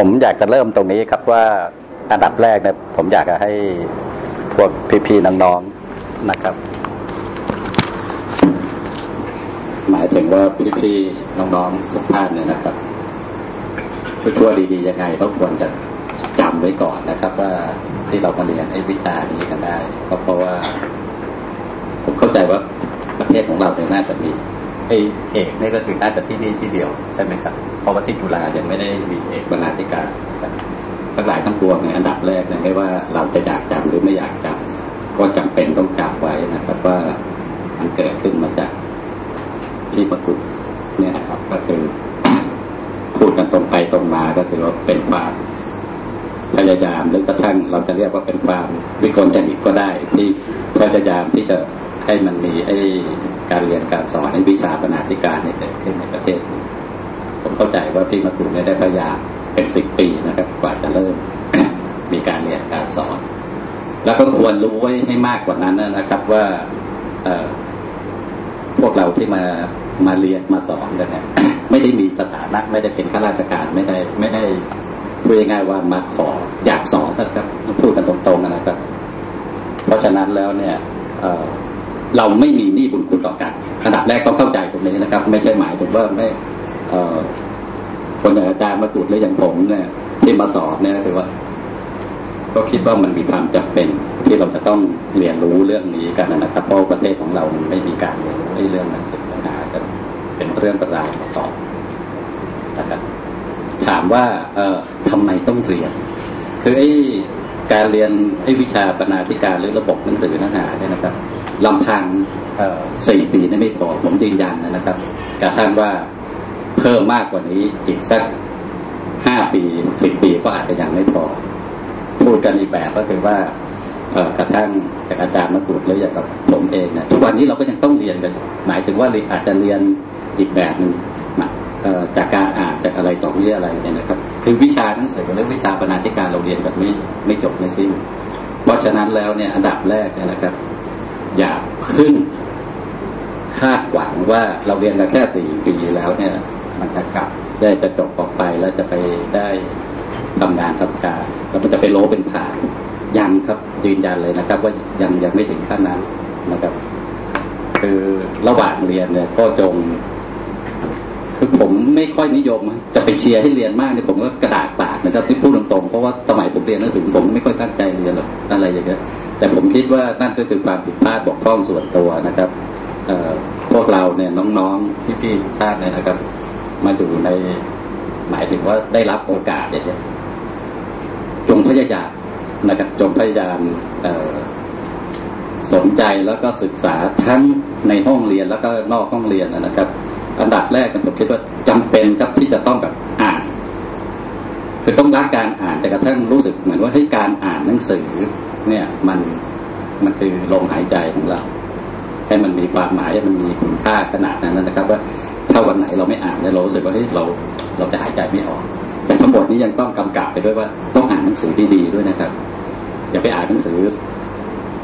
ผมอยากจะเริ่มตรงนี้ครับว่าอันดับแรกเนี่ยผมอยากจะให้พวกพี่ๆน้องๆนะครับ หมายถึงว่าพี่ๆน้องๆทุกท่านเนี่ยนะครับชั่วๆดีๆยังไงก็ควรจะจำไว้ก่อนนะครับ ว่าที่เรามาเรียนไอ้วิชานี้กันได้ ก็เพราะว่า ผมเข้าใจว่าประเทศของเราเนี่ยน่าจะมี ไอเอกนี่ก็คือน่าจะที่นี่ที่เดียวใช่ไหมครับ เพราะว่าที่จุฬายังไม่ได้มีเอกบรรณาธิการนะครับทั้งหลายทั้งปวงในอันดับแรกเนี่ยไม่ว่าเราจะอยากจำหรือไม่อยากจำก็จำเป็นต้องจำไว้นะครับว่ามันเกิดขึ้นมาจากที่ประกุฎเนี่ยนะครับ ก็คือพูดกันตรงไปตรงมาก็คือว่าเป็นความพยายามหรือกระทั่งเราจะเรียกว่าเป็นความวิกลจริตก็ได้ ที่พยายามที่จะให้มันมีไอ้ การเรียนการสอนในวิชาปนาธิการเนี่ยเกิดขึ้นในประเทศ ผมเข้าใจว่าพี่มกุลเนี่ยได้พยายามเป็นสิบปีนะครับกว่าจะเริ่มมีการเรียนการสอน แล้วก็ควรรู้ไว้ให้มากกว่านั้นนะครับว่าพวกเราที่มามาเรียนมาสอนกันเนี่ยไม่ได้มีสถานะไม่ได้เป็นข้าราชการไม่ได้ไม่ได้พูดง่ายๆว่ามาขออยากสอนนะครับพูดกันตรงๆนะครับ เพราะฉะนั้นแล้วเนี่ย เราไม่มีหนี้บุญคุณต่อกันอันดับแรกต้องเข้าใจตรงนี้นะครับ ไม่ใช่หมายถึงว่าไม่คนอย่างอาจารย์มากุดหรืออย่างผมเนี่ยที่มาสอนเนี่ยคือว่า ก็คิดว่ามันมีความจำเป็นที่เราจะต้องเรียนรู้เรื่องนี้กันนะครับ เพราะประเทศของเรามันไม่มีการเรียนรู้เรื่องหนังสือปัญหากันเป็นเรื่องปราวมาก่อนนะครับถามว่า เอ่อทำไมต้องเรียน คือไอ้การเรียนไอ้วิชาปนาธิการหรือระบบหนังสือเนื้อหาเนี่ยนะครับ ลำพังสี่ปีนี่ไม่พอผมยืนยันนะครับกระทั่งว่าเพิ่มมากกว่านี้อีกสักห้าปีสิบปีก็อาจจะยังไม่พอ พูดกันอีกแบบก็คือว่ากระทั่งจากอาจารย์มะกรูดหรืออย่างกับผมเองเนี่ยทุกวันนี้เราก็ยังต้องเรียนกัน หมายถึงว่าอาจจะเรียนอีกแบบหนึ่งจากการอ่านจากอะไรต่อวิอะไรเนี่ยนะครับ คือวิชาหนังสือหรือวิชาปนาธิการเราเรียนแบบไม่ไม่จบไม่สิ้น เพราะฉะนั้นแล้วเนี่ยอันดับแรกเนี่ยนะครับ อย่าพึ่งคาดหวังว่าเราเรียนกันแค่สี่ปีแล้วเนี่ย มันจะกลับได้จะจบออกไปแล้วจะไปได้ทำงานทำการแล้วมันจะไปโลเป็นผ่านยังครับยืนยันเลยนะครับ ว่ายังยังไม่ถึงขั้นนั้นนะครับ คือระหว่างเรียนเนี่ยก็จง คือผมไม่ค่อยนิยม จะไปเชียร์ให้เรียนมากเนี่ยผมก็กระดาษปากนะครับที่พูดตรงๆเพราะว่าสมัยผมเรียนหนังสือผมไม่ค่อยตั้งใจเรียนหรอกอะไรอย่างเงี้ย แต่ผมคิดว่านั่นก็คือความผิดพลาดบกพร่องส่วนตัวนะครับพวกเราเนี่ยน้องๆพี่ๆท่านเนี่ยนะครับ มาอยู่ในหมายถึงว่าได้รับโอกาสอย่างนี้จงพยายามนะครับจงพยายามสนใจแล้วก็ศึกษาทั้งในห้องเรียนแล้วก็นอกห้องเรียนนะครับ อันดับแรกผมคิดว่าจำเป็นครับที่จะต้องแบบอ่าน คือต้องรักการอ่านแต่กระทั่งรู้สึกเหมือนว่าให้การอ่านหนังสือ เนี่ยมันมันคือลมหายใจของเรา ให้มันมีความหมายให้มันมีคุณค่าขนาดนั้นนะครับ ว่าถ้าวันไหนเราไม่อ่านเนี่ยเรารู้สึกว่าเฮ้ยเราเราจะหายใจไม่ออก แต่ทั้งหมดนี้ยังต้องกำกับไปด้วยว่าต้องอ่านหนังสือดีๆด้วยนะครับ อย่าไปอ่านหนังสือ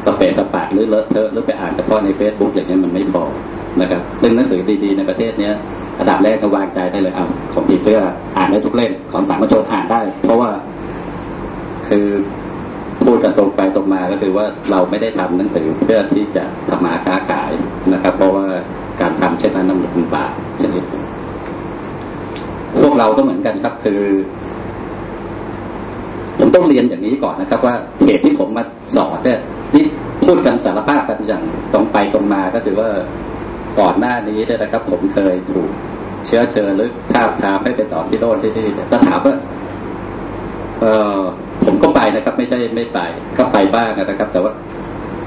สเปซสปาดหรือเลอะเทอะหรือไปอ่านเฉพาะใน Facebook อย่างนี้มันไม่พอนะครับ ซึ่งหนังสือดีๆในประเทศเนี้ยระดับแรกก็วางใจได้เลยเอาของปีเสื้ออ่านได้ทุกเล่มของสามัญชนอ่านได้ เพราะว่าคือ พูดกันตรงไปตรงมาก็คือว่าเราไม่ได้ทำหนังสือเพื่อที่จะทำมาค้าขายนะครับ เพราะว่าการทำเช่นนั้นมันป็นบาปชนิดพวกเราก็เหมือนกันครับคือ ผมต้องเรียนอย่างนี้ก่อนนะครับ ว่าเหตุที่ผมมาสอนเนี่ยนี่พูดกันสารภาพกันอย่างตรงไปตรงมาก็คือว่าก่อนหน้านี้เนี่ยนะครับ ผมเคยถูกเชื้อเชิญหรือท้าทามให้ไปสอนที่โน่นที่นี่แต่ถามว่าเออ นะครับ ไม่ใช่ไม่ไปก็ไปบ้างนะครับ แต่ว่า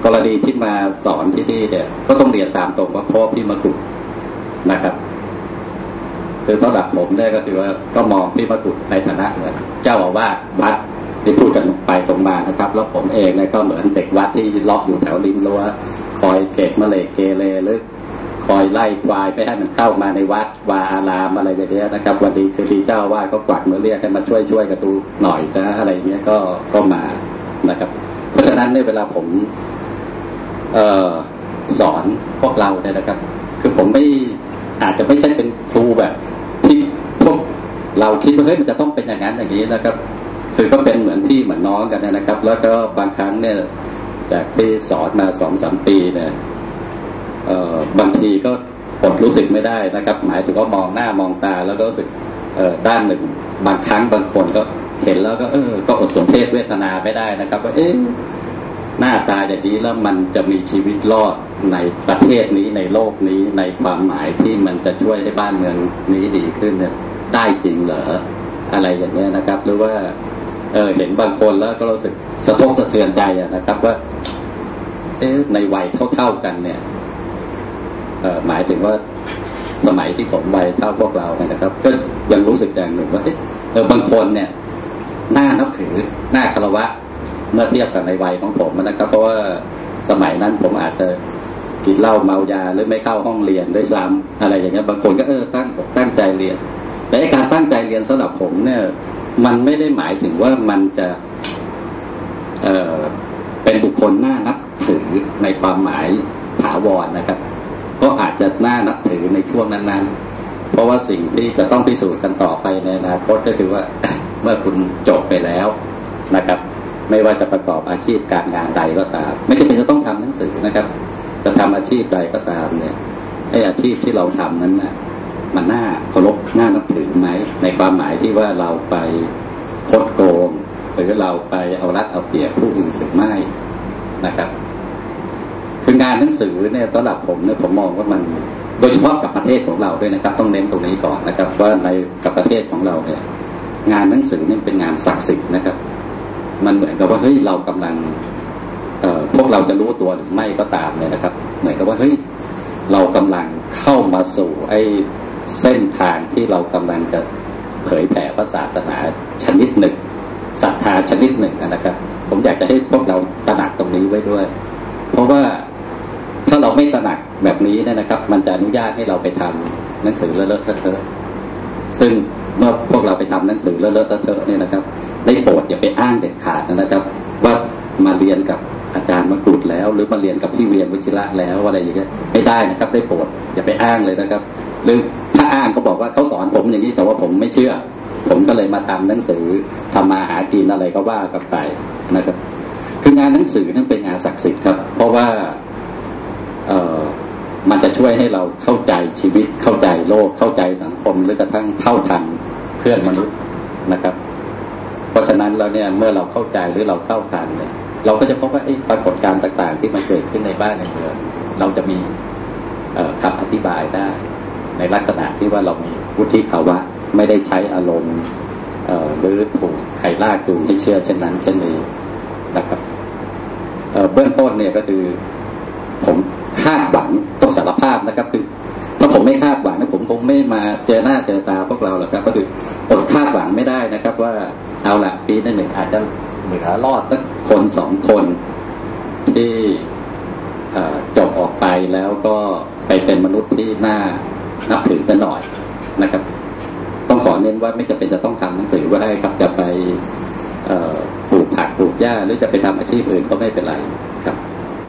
กรณีที่มาสอนที่นี่เนี่ย ก็ต้องเรียนตามตรงว่าพ่อพี่มากุฎนะครับ คือสำหรับผมเนี่ยก็คือว่าก็มองพี่มากุฎในฐานะเหมือนเจ้าอาวาสวัดที่พูดกันไปตรงมานะครับ แล้วผมเองเนี่ยก็เหมือนเด็กวัดที่ล็อกอยู่แถวริมรั้วคอยเก็บมะเลกเกเรหรือ คอยไล่ควายไปให้มันเข้ามาในวัดวาอารามอะไรอย่างเงี้ยนะครับวันดีคือดีเจ้าว่าก็กวักมือเรียกให้มาช่วยช่วยกันดูหน่อยนะอะไรเงี้ยก็ก็มานะครับ เพราะฉะนั้นในเวลาผมเออสอนพวกเราเนี่ยนะครับ คือผมไม่อาจจะไม่ใช่เป็นครูแบบที่พวกเราคิดว่าเฮ้ยมันจะต้องเป็นอย่างนั้นอย่างนี้นะครับคือก็เป็นเหมือนพี่เหมือนน้องกันนะครับ แล้วก็บางครั้งเนี่ยจากที่สอนมาสองสามปีเนี่ย บางทีก็อดรู้สึกไม่ได้นะครับ หมายถึงว่ามองหน้ามองตาแล้วก็รู้สึกด้านหนึ่งบางครั้งบางคนก็เห็นแล้วก็เออ ก็อดสมเพศเวทนาไม่ได้นะครับว่าเอ๊ะหน้าตาอย่างนี้แล้วมันจะมีชีวิตรอดในประเทศนี้ในโลกนี้ในความหมายที่มันจะช่วยให้บ้านเมืองนี้ดีขึ้นเนี่ยได้จริงเหรออะไรอย่างเงี้ยนะครับ หรือว่าเออเห็นบางคนแล้วก็รู้สึกสะทกสะเทือนใจอะนะครับว่า เอ๊ะในวัยเท่าๆกันเนี่ย หมายถึงว่าสมัยที่ผมวัยเท่าพวกเราเนี่ยนะครับ ก็ยังรู้สึกอย่างหนึ่งว่าเอ๊ะเออบางคนเนี่ยน่านับถือน่าคารวะ เมื่อเทียบกับในวัยของผมนะครับ เพราะว่าสมัยนั้นผมอาจจะกินเหล้าเมายาหรือไม่เข้าห้องเรียนด้วยซ้ำอะไรอย่างเงี้ยบางคนก็เออตั้งตั้งใจเรียน แต่การตั้งใจเรียนสำหรับผมเนี่ย มันไม่ได้หมายถึงว่ามันจะเออเป็นบุคคลน่านับถือในความหมายถาวรนะครับ จจะน่านับถือในช่วงนั้น ๆ เพราะว่าสิ่งที่จะต้องพิสูจน์กันต่อไปในอนาคตก็คือว่าเมื่อคุณจบไปแล้วนะครับ ไม่ว่าจะประกอบอาชีพการงานใดก็ตาม ไม่จำเป็นจะต้องทำหนังสือนะครับ จะทำอาชีพใดก็ตามเนี่ยไอ้อาชีพที่เราทำนั้นนะมันน่าเคารพน่านับถือไหมในความหมายที่ว่าเราไปคดโกง หรือเราไปเอารัดเอาเปรียบผู้อื่นหรือไม่นะครับ คืองานหนังสือเนี่ยสำหรับผมเนี่ยผมมองว่ามันโดยเฉพาะกับประเทศของเราด้วยนะครับ ต้องเน้นตรงนี้ก่อนนะครับ ว่าในกับประเทศของเราเนี่ยงานหนังสือเนี่ยเป็นงานศักดิ์สิทธิ์นะครับ มันเหมือนกับว่าเฮ้ยเรากำลังเออพวกเราจะรู้ตัวหรือไม่ก็ตามเนี่ยนะครับ เหมือนกับว่าเฮ้ยเรากำลังเข้ามาสู่ไอ้เส้นทางที่เรากำลังจะเผยแผ่พระศาสนาชนิดหนึ่งศรัทธาชนิดหนึ่งนะครับ ผมอยากจะให้พวกเราตระหนักตรงนี้ไว้ด้วย เพราะว่า ถ้าเราไม่ตระหนักแบบนี้เนี่ยนะครับ มันจะอนุญาตให้เราไปทำหนังสือเลอะๆเทอะๆซึ่งเมื่อพวกเราไปทำหนังสือเลอะๆเทอะๆเนี่ยนะครับ ได้โปรดอย่าไปอ้างเด็ดขาดนะครับ ว่ามาเรียนกับอาจารย์มกุฎแล้ว หรือมาเรียนกับพี่เวียนวิชิระแล้วอะไรอย่างเงี้ยไม่ได้นะครับ ได้โปรดอย่าไปอ้างเลยนะครับ หรือถ้าอ้างเขาบอกว่าเขาสอนผมอย่างนี้แต่ว่าผมไม่เชื่อ ผมก็เลยมาทำหนังสือทำมาหากินอะไรก็ว่ากันไปนะครับ คืองานหนังสือนั่นเป็นงานศักดิ์สิทธิ์ครับ เพราะว่า มันจะช่วยให้เราเข้าใจชีวิตเข้าใจโลกเข้าใจสังคมหรือกระทั่งเท่าทันเพื่อนมนุษย์นะครับ เพราะฉะนั้นแล้วเนี่ยเมื่อเราเข้าใจหรือเราเข้าทันเนี่ยเราก็จะพบว่าไอ้ปรากฏการณ์ต่าง ๆ ที่มันเกิดขึ้นในบ้านในเมืองเราจะมีคำอธิบายได้ ในลักษณะที่ว่าเรามีวุฒิภาวะไม่ได้ใช้อารมณ์หรือถูกใครลากจูงให้เชื่อเช่นนั้นเช่นนี้นะครับเเบื้องต้นเนี่ยก็คือผม คาดหวังต้องสารภาพนะครับ คือถ้าผมไม่คาดหวังนะผมคงไม่มาเจอหน้าเจอตาพวกเราหรอกครับ ก็คืออดคาดหวังไม่ได้นะครับ ว่าเอาละปีหนึ่งอาจจะเหลือรอดสักคนสองคนที่จบออกไปแล้วก็ไปเป็นมนุษย์ที่น่านับถือกันหน่อยนะครับ ต้องขอเน้นว่าไม่จำเป็นจะต้องทำหนังสือก็ได้ครับจะไปปลูกผักปลูกหญ้าหรือจะไปทำอาชีพอื่นก็ไม่เป็นไร